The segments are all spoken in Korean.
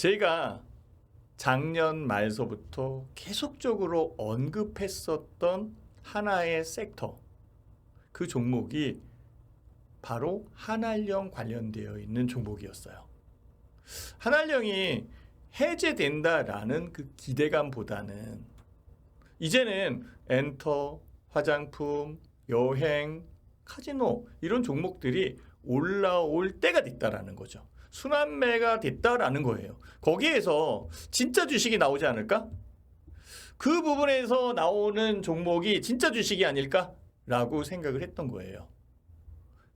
제가 작년 말서부터 계속적으로 언급했었던 하나의 섹터 그 종목이 바로 한알령 관련되어 있는 종목이었어요. 한알령이 해제된다라는 그 기대감보다는 이제는 엔터, 화장품, 여행, 카지노 이런 종목들이 올라올 때가 됐다라는 거죠. 순환매가 됐다라는 거예요. 거기에서 진짜 주식이 나오지 않을까? 그 부분에서 나오는 종목이 진짜 주식이 아닐까라고 생각을 했던 거예요.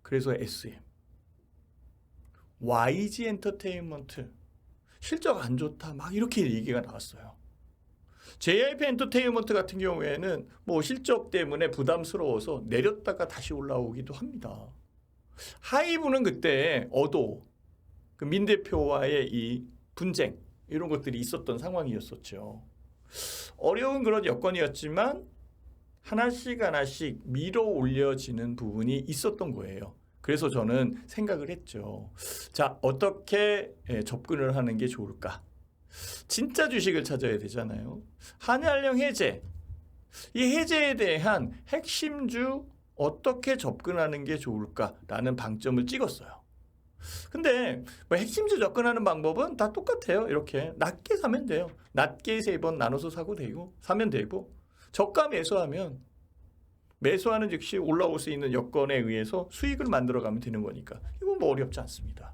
그래서 SM, YG 엔터테인먼트 실적 안 좋다 막 이렇게 얘기가 나왔어요. JYP 엔터테인먼트 같은 경우에는 뭐 실적 때문에 부담스러워서 내렸다가 다시 올라오기도 합니다. 하이브는 그때 어도 그 민 대표와의 이 분쟁 이런 것들이 있었던 상황이었었죠. 어려운 그런 여건이었지만 하나씩 하나씩 밀어 올려지는 부분이 있었던 거예요. 그래서 저는 생각을 했죠. 자, 어떻게 예, 접근을 하는 게 좋을까? 진짜 주식을 찾아야 되잖아요. 한일령 해제. 이 해제에 대한 핵심주 어떻게 접근하는 게 좋을까라는 방점을 찍었어요. 근데 뭐 핵심주 접근하는 방법은 다 똑같아요. 이렇게 낮게 사면 돼요. 낮게 세 번 나눠서 사고 되고 사면 되고 저가 매수하면 매수하는 즉시 올라올 수 있는 여건에 의해서 수익을 만들어 가면 되는 거니까 이건 뭐 어렵지 않습니다.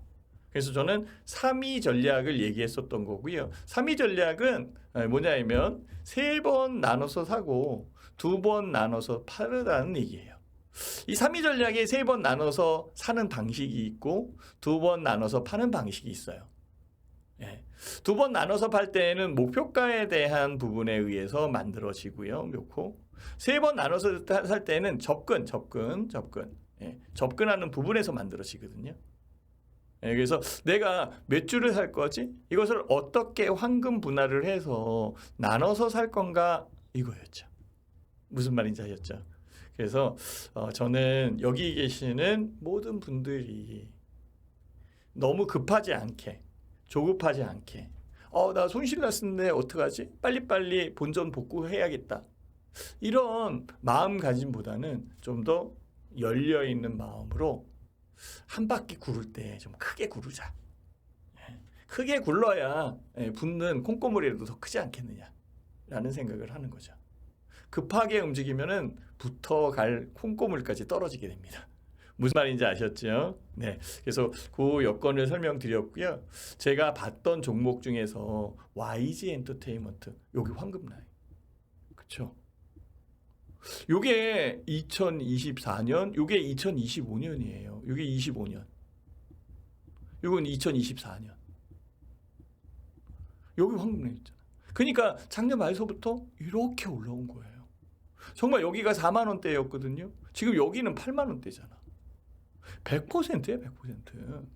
그래서 저는 3위 전략을 얘기했었던 거고요. 3위 전략은 뭐냐면 세 번 나눠서 사고 두 번 나눠서 팔으라는 얘기예요. 이 3위 전략에 세 번 나눠서 사는 방식이 있고 두 번 나눠서 파는 방식이 있어요. 예. 두 번 나눠서 팔 때에는 목표가에 대한 부분에 의해서 만들어지고요. 묘코. 세번 나눠서 살 때는 접근, 접근, 접근. 예. 접근하는 부분에서 만들어지거든요. 예, 그래서 내가 몇 주를 살 거지? 이것을 어떻게 황금 분할을 해서 나눠서 살 건가? 이거였죠. 무슨 말인지 아셨죠? 그래서 어, 저는 여기 계시는 모든 분들이 너무 급하지 않게 조급하지 않게 어 나 손실 났는데 어떡하지? 빨리빨리 본전 복구해야겠다. 이런 마음가짐보다는 좀 더 열려 있는 마음으로 한 바퀴 구를 때 좀 크게 구르자. 예, 크게 굴러야 예, 붙는 콩고물이라도 더 크지 않겠느냐라는 생각을 하는 거죠. 급하게 움직이면은 붙어 갈 콩고물까지 떨어지게 됩니다. 무슨 말인지 아셨죠? 네. 그래서 그 여건을 설명드렸고요. 제가 봤던 종목 중에서 YG 엔터테인먼트 여기 황금 라인. 그렇죠? 요게 2024년, 요게 2025년이에요. 요게 25년. 요건 2024년. 여기 황금 라인 있잖아. 그러니까 작년 말서부터 이렇게 올라온 거예요. 정말 여기가 4만 원대였거든요. 지금 여기는 8만 원대잖아. 100%예요, 100%.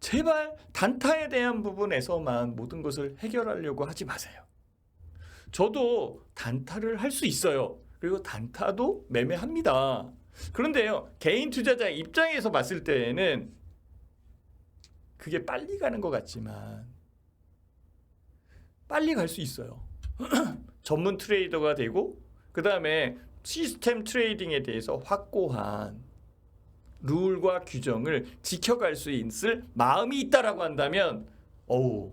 제발 단타에 대한 부분에서만 모든 것을 해결하려고 하지 마세요. 저도 단타를 할 수 있어요. 그리고 단타도 매매합니다. 그런데요, 개인 투자자 입장에서 봤을 때에는 그게 빨리 가는 것 같지만 빨리 갈 수 있어요. 전문 트레이더가 되고 그 다음에 시스템 트레이딩에 대해서 확고한 룰과 규정을 지켜갈 수 있을 마음이 있다라고 한다면 어우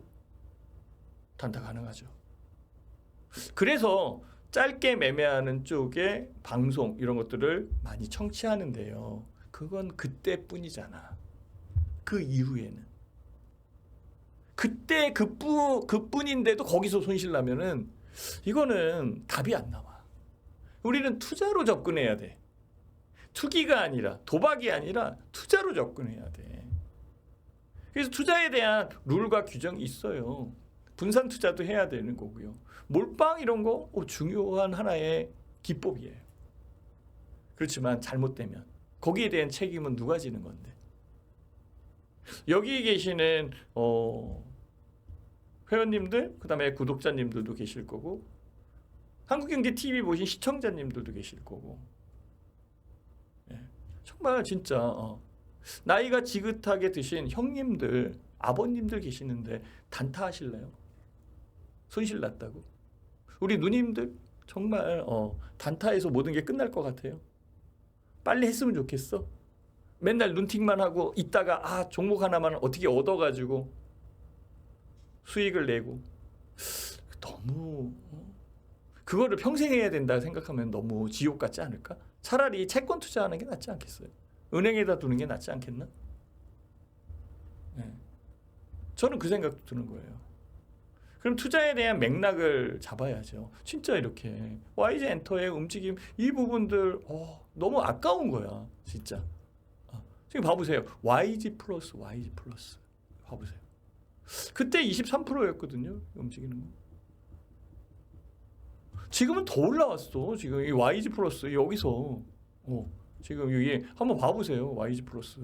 단타 가능하죠. 그래서 짧게 매매하는 쪽에 방송 이런 것들을 많이 청취하는데요. 그건 그때뿐이잖아. 그 이후에는 그때 그뿐 그뿐인데도 거기서 손실 나면은 이거는 답이 안 나와. 우리는 투자로 접근해야 돼. 투기가 아니라 도박이 아니라 투자로 접근해야 돼. 그래서 투자에 대한 룰과 규정이 있어요. 분산 투자도 해야 되는 거고요. 몰빵 이런 거 어, 중요한 하나의 기법이에요. 그렇지만 잘못되면 거기에 대한 책임은 누가 지는 건데? 여기 계시는 어, 회원님들, 그 다음에 구독자님들도 계실 거고 한국경제 TV 보신 시청자님들도 계실 거고 예, 정말 진짜 어, 나이가 지긋하게 드신 형님들 아버님들 계시는데 단타하실래요? 손실 났다고? 우리 누님들 정말 어, 단타에서 모든 게 끝날 것 같아요. 빨리 했으면 좋겠어. 맨날 눈팅만 하고 있다가 아 종목 하나만 어떻게 얻어가지고 수익을 내고 너무 어? 그거를 평생 해야 된다 생각하면 너무 지옥 같지 않을까? 차라리 채권 투자하는 게 낫지 않겠어요? 은행에다 두는 게 낫지 않겠나? 네. 저는 그 생각도 드는 거예요. 그럼 투자에 대한 맥락을 잡아야죠. 진짜 이렇게 YG 엔터의 움직임 이 부분들 어, 너무 아까운 거야, 진짜. 어, 지금 봐보세요. YG 플러스 YG 플러스 봐보세요. 그때 23%였거든요. 움직이는 거. 지금은 더 올라왔어. 지금 이 YG 플러스 여기서 어, 지금 여기 한번 봐보세요. YG 플러스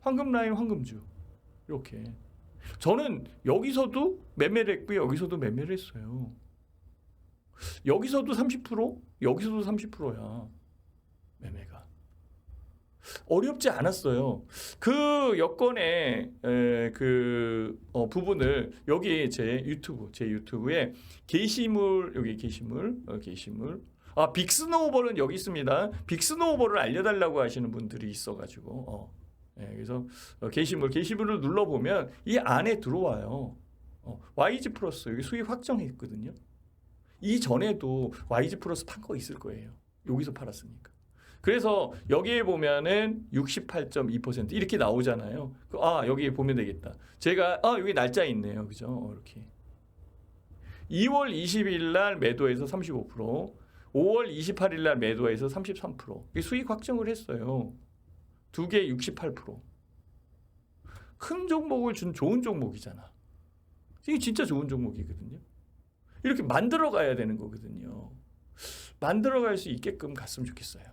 황금 라인 황금주 이렇게 저는 여기서도 매매를 했고요. 여기서도 매매를 했어요. 여기서도 30% 여기서도 30%야 매매가 어렵지 않았어요. 그 여건의 에, 그 어, 부분을 여기 제 유튜브 제 유튜브에 게시물 여기 게시물 어, 게시물 아 빅스노우볼은 여기 있습니다. 빅스노우볼을 알려달라고 하시는 분들이 있어가지고 어, 예, 그래서 어, 게시물 게시물을 눌러보면 이 안에 들어와요. 어, YG 플러스 여기 수익 확정했거든요. 이 전에도 YG 플러스 판 거 있을 거예요. 여기서 팔았으니까. 그래서 여기에 보면은 68.2% 이렇게 나오잖아요. 그, 아 여기 보면 되겠다. 제가 아 여기 날짜 있네요, 그죠? 어, 이렇게 2월 20일 날 매도해서 35%, 5월 28일 날 매도해서 33%. 이게 수익 확정을 했어요. 두 개 68%. 큰 종목을 준 좋은 종목이잖아. 이게 진짜 좋은 종목이거든요. 이렇게 만들어 가야 되는 거거든요. 만들어 갈 수 있게끔 갔으면 좋겠어요.